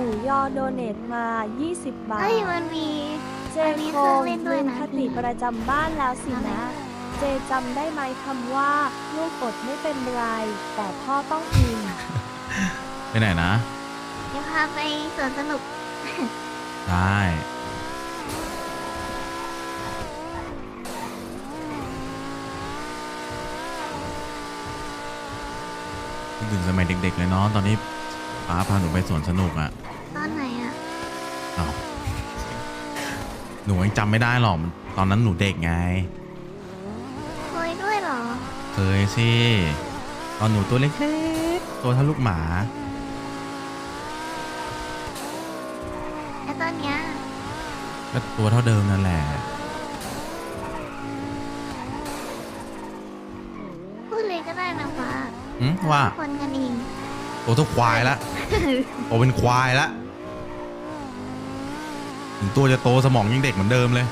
หมูยอโดเนทมา 20 บาทเฮ้ยมันมี เจมันมีโคเครื่องเล่นด้วยนะ คติประจำบ้านแล้วสินะ เจจำได้ไหมคำว่า ลูกอดไม่เป็นไร แต่พ่อต้องกิน ไปไหนนะ เดี๋ยวพาไปสวนสนุก ได้ คิดถึงสมัยเด็กๆเลยเนาะตอนนี้ป้าพาหนูไปสวนสนุกอะตอนไหนอะ อ้าวหนูยังจำไม่ได้หรอกมันตอนนั้นหนูเด็กไง เคยด้วยเหรอ เคยสิตอนหนูตัวเล็กๆ ตัวเท่าลูกหมา แล้วตอนเนี้ยก็ตัวเท่าเดิมนั่นแหละ พูดเลยก็ได้นะฟ้าหึว่าคนกันเอง โตเท่าควายละ โตเป็นควายละ ถึงตัวจะโตสมองยังเด็กเหมือนเดิมเลย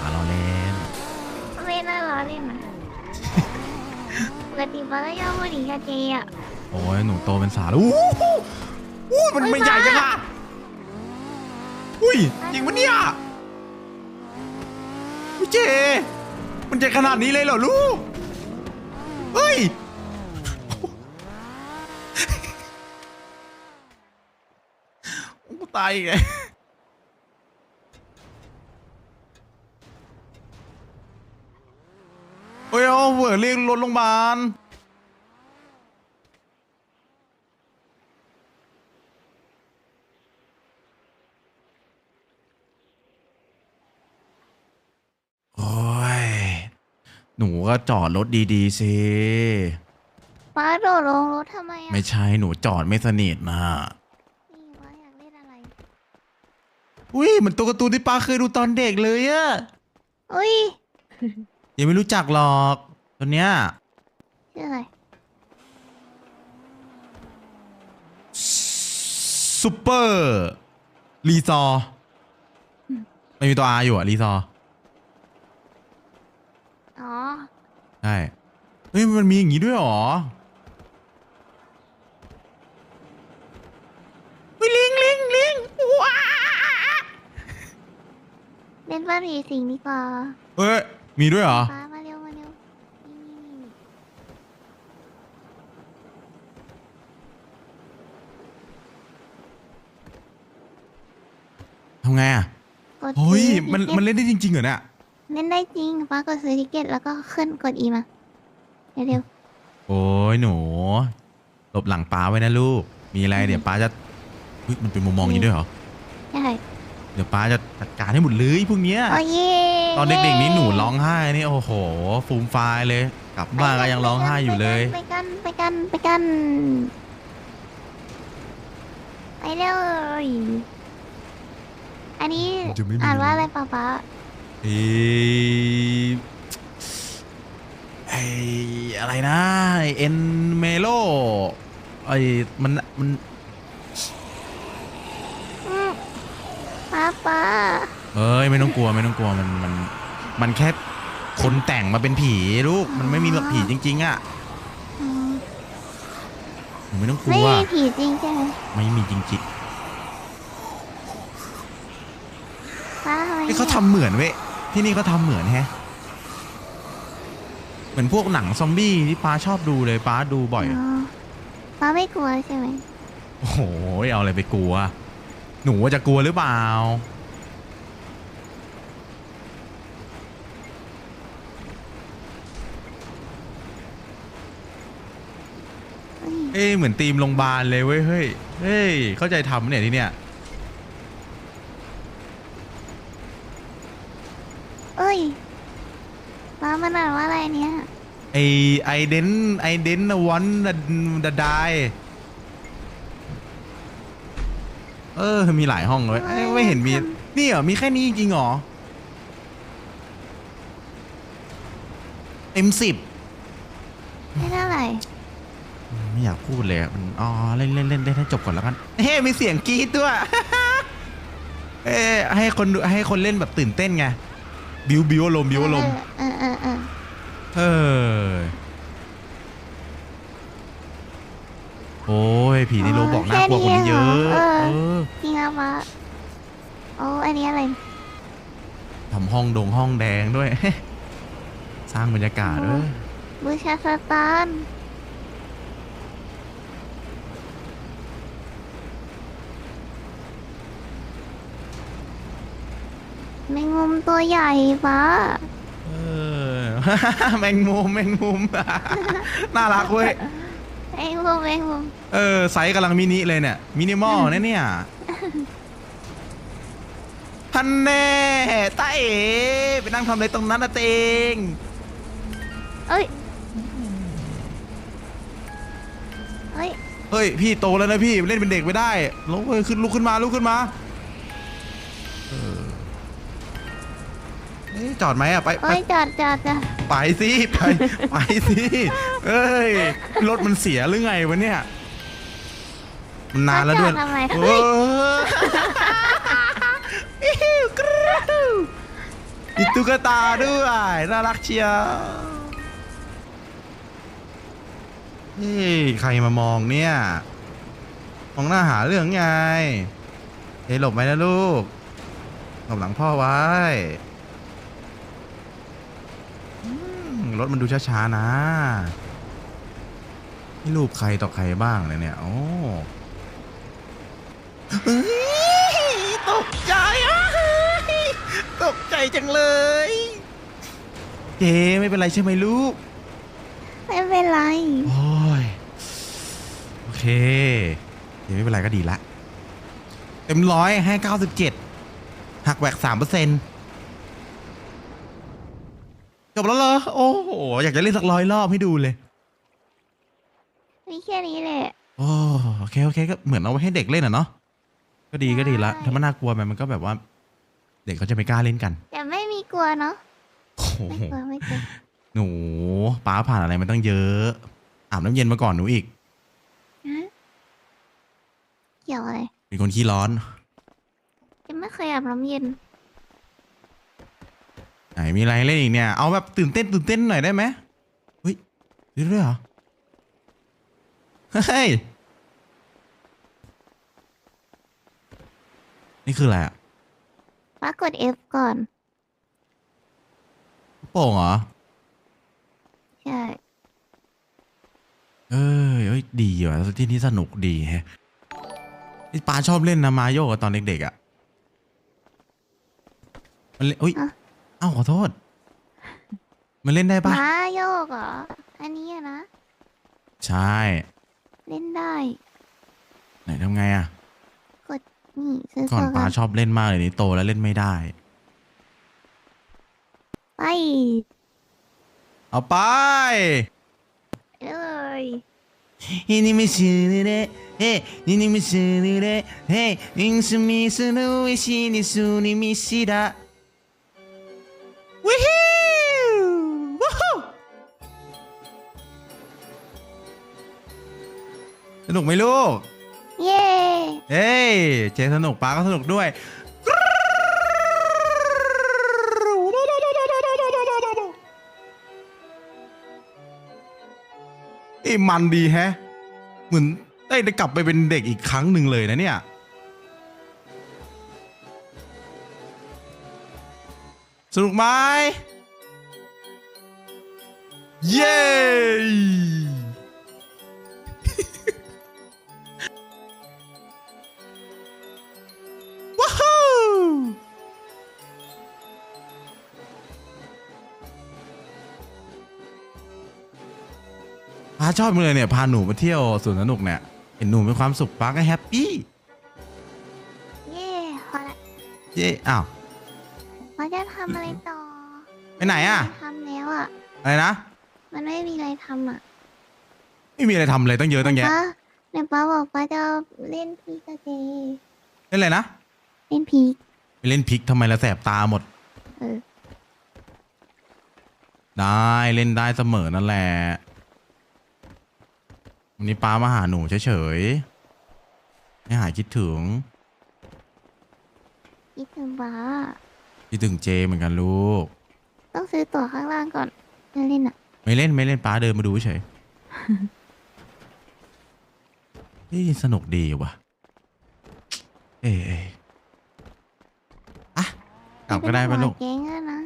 อ่าเราเล่นไม่น่าล้อเล่นนะปกติฟ้าก็ย่อพูดถึงกับเจอะโอ้ยหนูโตเป็นสาวแล้วอู้หูอู้มันไม่ใหญ่จังอะอุ้ยจริงปะเนี่ยอุ้ยเจ มันจะขนาดนี้เลยเหรอลูกเฮ้ยกูตายอีกไงโอ้ยเอาเหวอเรียกรถโรงพยาบาลโอ้ย หนูก็จอดรถดีๆสิฟ้าโดดลงรถทำไมอะไม่ใช่หนูจอดไม่สนิทนะนี่ฟ้าอยากเล่นอะไรอุ้ยเหมันตัวการ์ตูนที่ป้าเคยดูตอนเด็กเลยอะอุ้ยยังไม่รู้จักหรอก ตัวเนี้ยชื่ออะไรซูเปอร์รีซอร์ไม่มีตัว R อยู่อะรีซอร์อ๋อใช่เฮ้ยมันมีอย่างงี้ด้วยเหรอเฮ้ยลิงลิงลิงว้าเล่นบ้านผีสิงดีกว่าเฮ้ยมีด้วยเหรอฟ้ามาเร็วมาเร็วนี่นี่นี่ ทำไงอะกดเฮ้ยซื้อมันทิกเก็ตมันเล่นได้จริงๆเหรอเนี่ยเล่นได้จริงฟ้ากดซื้อทิกเก็ตแล้วก็ขึ้นกดอีมาเร็วโอ้ยหนูหลบหลังป้าไว้นะลูก มีอะไรเดี๋ยวป้าจะเฮ้ยมันเป็นมุมมองอย่างนี้ด้วยเหรอๆใช่เดี๋ยวป้าจะจัดการให้หมดเลยพวกเนี้ย โอ้เย่ตอนเด็กๆนี้หนูร้องไห้นี่โอ้โห ฟูมฟายเลย กลับบ้านก็ยังร้องไห้อยู่เลย ไปกันไปกันไปกันไปเร็ว อันนี้มันจะไม่มี อ่านว่าอะไรป๊าป๊าเอไออะไรนะไอเอ็นเมโลไอมันมันอืมป๊าป๊าเอ้ยไม่ต้องกลัวไม่ต้องกลัวมันมันมันแค่คนแต่งมาเป็นผีลูกมันไม่มีหรอกผีจริง ๆ อะอืมหนูไม่ต้องกไม่ลัวมีผีจริงใช่ไหมไม่มีจริงป๊าทำไมๆ นี่เขาทำเหมือนเว้ยที่นี่เขาทำเหมือนแฮะ เหมือนพวกหนังซอมบี้ที่ป้าชอบดูเลยป้าดูบ่อยอ๋อป๊าไม่กลัวใช่ไหมโอ้โหเอาอะไรไปกลัว หนูว่าจะกลัวหรือเปล่า เอ้ยเอ้ยเหมือนทีมโรงพยาบาลเลยเว้ยเฮ้ยเฮ้ยเข้าใจทำเนี่ยที่เนี่ย เอ้ยป๊ามันอ่านว่าอะไรเนี่ย ไอไอเดนไอเดนวันดาดายเออ มีหลายห้องเลยเอ้ยไม่เห็นมี นี่เหรอ มีแค่นี้จริงๆเหรอเต็มสิบไม่เท่าไหร่ไม่อยากพูดเลยอะมันอ๋อ เล่นเล่นเล่นเล่นให้จบก่อนแล้วกัน เฮ้มีเสียงกรี๊ดด้วย เอ้ให้คนดูให้คนเล่นแบบตื่นเต้นไง บิวบิวอารมณ์บิวอารมณ์ เออเออเออ เออโอ้ยผีในโลบอกน่ากลัวกว่านี้เยอะเออเออจริงแล้วปะโอ้อันนี้อะไรทำห้องดงห้องแดงด้วย สร้างบรรยากาศด้วยบูชาสตานแมงมุมตัวใหญ่ปะเออ แมงมุมแมงมุม น่ารักเว้ย แมงมุมแมงมุมเออไซส์กำลังมินิเลยเนี่ย มินิมอลนะเนี่ยฮันแน่ตาเอ๋ไปนั่งทำอะไรตรงนั้นนะเตงเอ้ยเอ้ยเฮ้ย พี่โตแล้วนะพี่เล่นเป็นเด็กไม่ได้ลุกเฮ้ยขึ้นลุกขึ้นมาลุกขึ้นมาเออเอ๊ะจอดไหมอะไปไป เอ้ยจอดจอดจอด ไปสิไปไปสิเอ้ยรถมันเสียหรือไงวะเนี่ยมันนานแล้วด้วยจอดทำไมเอเฮ้ยออิ๊วกรู๊วมีตุ๊กตาด้วยน่ารักเชียวเฮ้ยใครมามองเนี่ยมองหน้าหาเรื่องไงเฮ้ยหลบไหมนะลูกหลบหลังพ่อไว้อืม รถมันดูช้าๆนะ นี่รูปใครต่อใครบ้างเลยเนี่ย โอ้เฮ้ยตกใจอะตกใจจังเลย เจไม่เป็นไรใช่ไหมลูก ไม่เป็นไร โอ้ย โอเคเดี๋ยวไม่เป็นไรก็ดีละ เต็มร้อยให้เก้าสิบเจ็ดหักแหวกสามเปอร์เซ็น จบแล้วเหรอ โอ้โห อยากจะเล่นสักร้อยรอบให้ดูเลย มีแค่นี้แหละ โอ้โอเคโอเคก็เหมือนเอาไว้ให้เด็กเล่นอะเนาะ ก็ดีก็ดีละ ถ้ามันน่ากลัวไปมันก็แบบว่า เด็กเขาจะไม่กล้าเล่นกัน แต่ไม่มีกลัวเนาะ โอ้โห ไม่กลัวไม่กลัว หนูป้าผ่านอะไรมาตั้งเยอะ อาบน้ำเย็นมาก่อนหนูอีก ฮะเกี่ยวอะไร เป็นคนขี้ร้อนยังไม่เคยอาบน้ำเย็น ไหนมีอะไรให้เล่นอีกเนี่ย เอาแบบตื่นเต้นตื่นเต้นหน่อยได้ไหมเฮ้ยเรื่อยๆเหรอ เฮ้ย นี่คืออะไรอะป้ากด F ก่อนลูกโป่งเหรอ ใช่ เอ้ยเอ้ยดีว่ะที่นี่สนุกดีแฮะนี่ปาชอบเล่นนะมาโยกอะตอนเด็กๆอะมันเล่นอุ้ย เอ้าขอโทษ มันเล่นได้ปะม้าโยกเหรอ อันนี้อะนะ ใช่ เล่นได้ ไหนทำไงอะกดนี่ซื้อก่อนปลาชอบเล่นมากเลยนี่โตแล้วเล่นไม่ได้ ไป เอาไปเลยนี่นี่ไม่ซื้อเลยเฮ้นี่นี่ไม่ซื้อเลยเฮ้นี่สมิสโนอิชินิสุนิมิชิดะ ウฮู้สนุกไหมลูก เย้เฮ้ย เจสนุกป้าก็สนุกด้วย เอ้ยมันดีแฮะ เหมือนได้ได้กลับไปเป็นเด็กอีกครั้งหนึ่งเลยนะเนี่ย สนุกไหมเย้ว้าวป้าชอบเลยเนี่ย พาหนูมาเที่ยวสวนสนุกเนี่ย เห็นหนูมีความสุขป้าก็แฮปปี้ เย้พอละ เย้ อ้าว เราจะทำอะไรต่อไปไหนอะทำแล้วอะ อะไรนะ มันไม่มีอะไรทำอะ ไม่มีอะไรทำเลยตั้งเยอะตั้งแยะป้าในป้าบอกป้าจะเล่นพีกบเจเล่นอะไรนะ เล่นพีกไปเล่นพริกทำไมละแสบตาหมด เออ ได้เล่นได้เสมอนั่นแหละวันนี้ป้ามาหาหนูเฉยๆไม่หายคิดถึง คิดถึงป้า คิดถึงเจเหมือนกันลูก ต้องซื้อตั๋วข้างล่างก่อนจะเล่นอะ ไม่เล่นไม่เล่นป้าเดินมาดูเฉยเฮ้ยสนุกดีว่ะ เอ้ยเอ้ยอะกลับก็ได้ไหมลูกเก่งอะนะ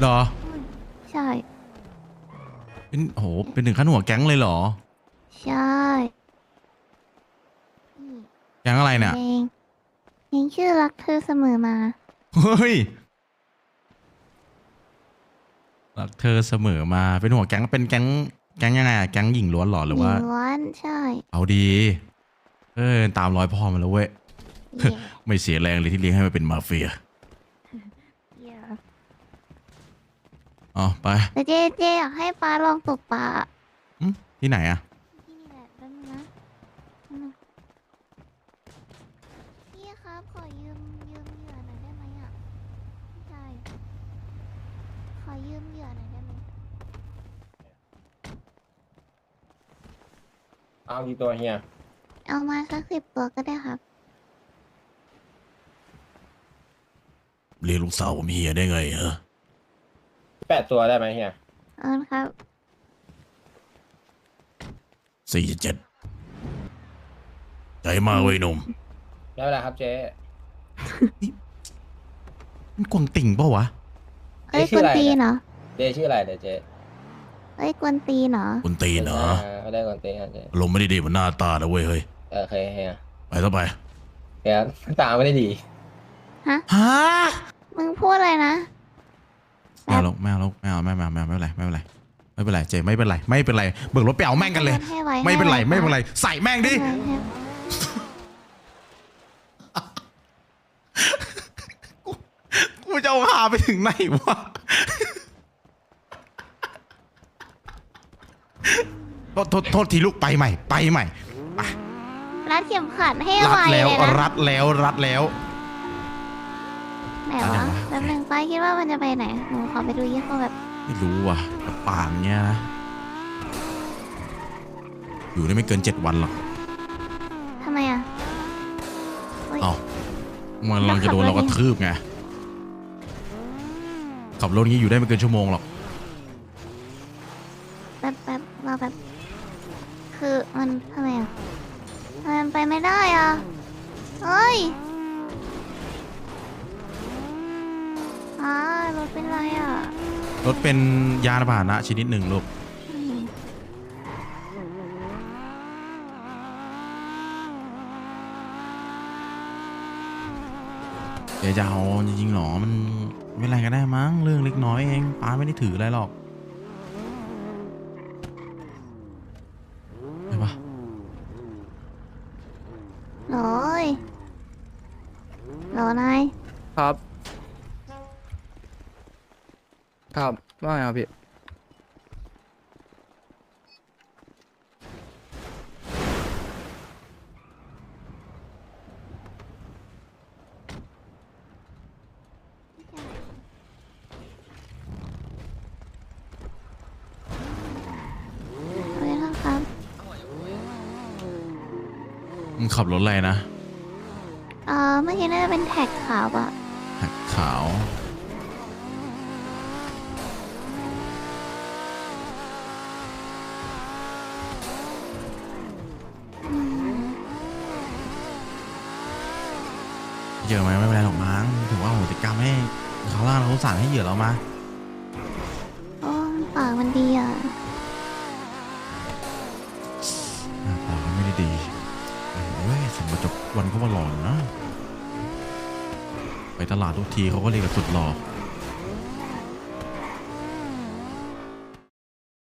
เหรอ ใช่ เป็นโหเป็นถึงขั้นหัวแก๊งเลยเหรอ ใช่นี่แก๊งอะไรเนี่ยเพลงเพลงชื่อรักเธอเสมอมา เฮ้ยรักเธอเสมอมาเป็นหัวแก๊งเป็นแก๊งแก๊งยังไงอะแก๊งหญิงล้วนเหรอหรือว่าหญิงล้วนใช่เอาดี เออตามร้อยพ่อมาแล้วเว้ย เย่ไม่เสียแรงเลยที่เลี้ยงให้มันเป็นมาเฟียเย่อ๋อไปแต่เจเจอยากให้ป้าลองตกปลาอืมที่ไหนอะ ที่นี่แหละแป๊บนึงนะแป๊บนึงพี่ครับขอยืมยืมเหยื่อหน่อยได้ไหมอะพี่ชายขอยืมเหยื่อหน่อยได้ไหม เอากี่ตัวเฮียเอามาสักสิบตัวก็ได้ครับ เรียกลูกสาวผมเฮียได้ไงเหรอแปดตัวได้ไหมเฮียเอาละครับ สี่เจ็ดใจมากเว้ยหนุ่มได้เวลาครับเจ๊มันกวงติ่งเปล่าวะ เอ้ยกวนตีนเหรอ เจ๊ชื่ออะไรเดี๋ยวเจ๊ เอ้ยกวนตีนเหรอคุณตีนเหรอไม่ได้ก่อนเจ๊ครับเจ๊ลมณ์ไม่ได้ดีเหมือนหน้าตานะเว้ยเฮ้ยเออโอเคเฮียไปต่อไปเฮียตาไม่ได้ดีฮะฮะมึงพูดอะไรนะไม่เอาหรอกไม่เอาหรอกไม่เอาไม่เอาไม่เอาไม่เป็นไรไม่เป็นไรไม่เป็นไรเจไม่เป็นไรไม่เป็นไรเบิกรถไปเอาแม่งกันเลย ให้ไวไม่เป็นไรให้วไม่เป็นไรใส่แม่งดิให้ไวให้กูจะเอาพาไปถึงไหนวะ โทษโทษโทษทีลูกไปใหม่ ไปใหม่รัดเข็มขัดให้รัไวดแล้วเลยนะรัดแล้วรัดแล้ว ไหนรัดยัวะงวะแป๊บนึงไปคิดว่ามันจะไปไหนหนูขอไปดูยี่ห้อแบบไม่รู้ว่ะแต่ป่านเนี้ยนะอยู่ได้ไม่เกินเจ็ดวันหรอกทำไมอะโอ๊ย เอามันกำลังจะโดนเรากระทืบไงขับรถนี้อยู่ได้ไม่เกินชั่วโมงหรอก แป๊บแป๊บรอแป๊บ คือมันทำไมอะทำไมมันไปไม่ได้อะเอ้ยอารถเป็นไรอะ รถเป็นยานพาหนะชนิดหนึ่งลูกเดี๋ยวจะเอาจริงๆหรอมันไม่เป็นไรก็ได้มั้งเรื่องเล็กน้อยเองป้าไม่ได้ถืออะไรหรอกใช่ปะ โหลยโหลนาย ครับ ครับ ว่าไงครับพี่เฮ้ยครับมึงขับรถอะไรนะ เอ่อเมื่อกี้น่าจะเป็นแท็กขาวอะหักขาว เยอะไหมไม่เป็นไรหรอกมั้งถือว่าโหติกรรมให้เขาล่างเขาสั่งให้เหยื่อเรามาโอ้ปากมันดีอะหน้าตาก็ไม่ได้ดีเว้ยสมบัติจบวันเขามาหล่ออยู่นะไปตลาดทุกทีเขาก็เรียกกับสุดหล่อ